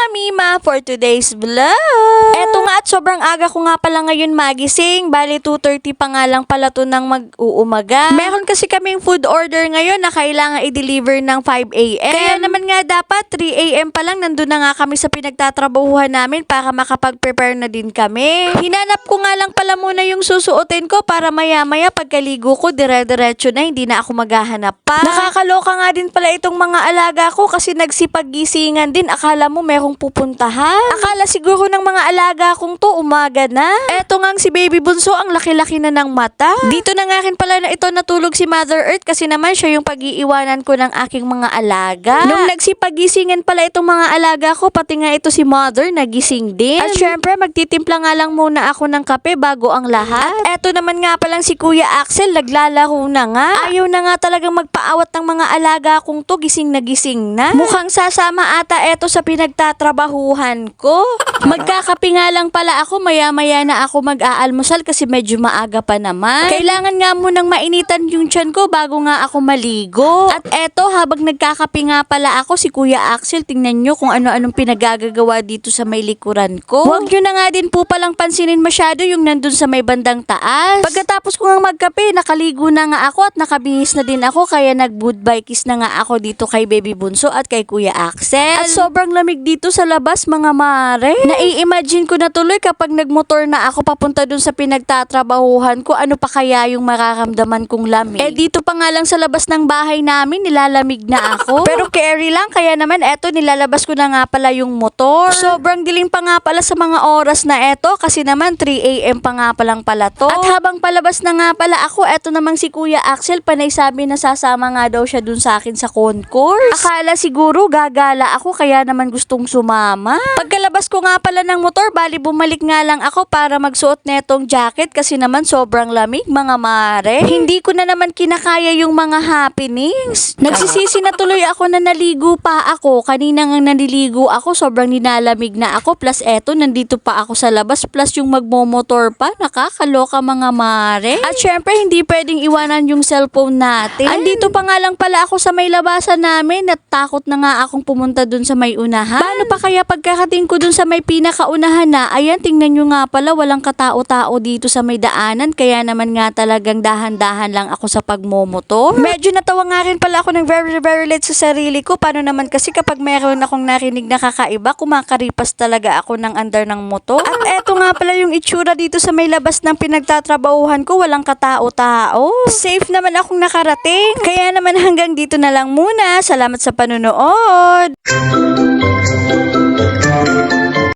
mga Mima for today's vlog. Eto nga at sobrang aga ko nga pala ngayon magising. Bali 2.30 pa nga lang pala to ng mag-uumaga. Meron kasi kaming food order ngayon na kailangan i-deliver ng 5 a.m. Kaya naman nga dapat 3 a.m. pa lang nandun na nga kami sa pinagtatrabahuhan namin para makapag-prepare na din kami. Hinanap ko nga lang pala muna yung susuotin ko para maya-maya pagkaligo ko dire-diretso na hindi na ako maghahanap pa. Nakakaloka nga din pala itong mga alaga ko kasi nagsipag-gisingan din. Akala mo merong pupuntahan. Akala siguro ng mga alaga kong to umaga na. Eto nga si baby bunso ang laki-laki na ng mata. Dito na nga rin pala na ito natulog si Mother Earth kasi naman siya yung pag-iiwanan ko ng aking mga alaga. Nung nagsipag-gisingan pala itong mga alaga ko, pati nga ito si Mother nagising din. At syempre magtitimpla nga lang muna ako ng kape bago ang lahat. At eto naman nga palang si Kuya Axel naglalaro na nga. Ayaw na nga talagang magpaawat ng mga alaga kong to gising na gising na. Mukhang sasama ata eto sa pinagtatrabahuhan ko. Magkakape nga lang pala ako maya-maya na ako mag-aalmusal kasi medyo maaga pa naman. Kailangan nga munang mainitan yung tiyan ko bago nga ako maligo. At eto habang nagkakape nga pala ako si Kuya Axel tingnan nyo kung ano-anong pinagagagawa dito sa may likuran ko. Huwag nyo na nga din po palang pansinin masyado yung nandun sa may bandang taas. Pagkatapos ko nga magkape, nakaligo na nga ako at nakabihis na din ako kaya nag-goodbye kiss na nga ako dito kay Baby Bunso at kay Kuya Axel. At sobrang lamig dito sa labas mga mare. Nai-imagine ko na tuloy kapag nagmotor na ako papunta dun sa pinagtatrabahuhan ko, ano pa kaya yung mararamdaman kong lamig. Eh dito pa nga lang sa labas ng bahay namin, nilalamig na ako. Pero carry lang, kaya naman eto nilalabas ko na nga pala yung motor. Sobrang dilim pa nga pala sa mga oras na eto kasi naman 3 a.m. pa nga palang pala to. At habang palabas na nga pala ako, eto namang si Kuya Axel, panay sabi na sasama nga daw siya dun sa akin sa concourse. Akala siguro gagala ako kaya naman gustong sumama. Pagkalabas ko nga pala ng motor, bali bumalik nga lang ako para magsuot netong jacket kasi naman sobrang lamig mga mare. Hindi ko na naman kinakaya yung mga happenings. Nagsisisi na tuloy ako na naligo pa ako. Kanina nga naliligo ako, sobrang nilalamig na ako. Plus eto, nandito pa ako sa labas. Plus yung magmomotor pa, nakakaloka mga mare. At syempre, hindi pwedeng iwanan yung cellphone natin. Andito pa nga lang pala ako sa may labasan namin at takot na nga akong pumunta dun sa may unahan. Paano pa kaya pagkakating ko dun sa may pinakaunahan na, ayan, tingnan nyo nga pala, walang katao-tao dito sa may daanan. Kaya naman nga talagang dahan-dahan lang ako sa pagmomotor. Medyo natawa nga rin pala ako ng very, very late sa sarili ko. Paano naman kasi kapag meron akong narinig na kakaiba, kumakaripas talaga ako ng andar ng motor. At eto nga pala yung itsura dito sa may labas ng pinagtatrabahuhan ko, walang katao-tao. Safe naman akong nakarating. Kaya naman hanggang dito na lang muna. Salamat sa panonood. Thank you.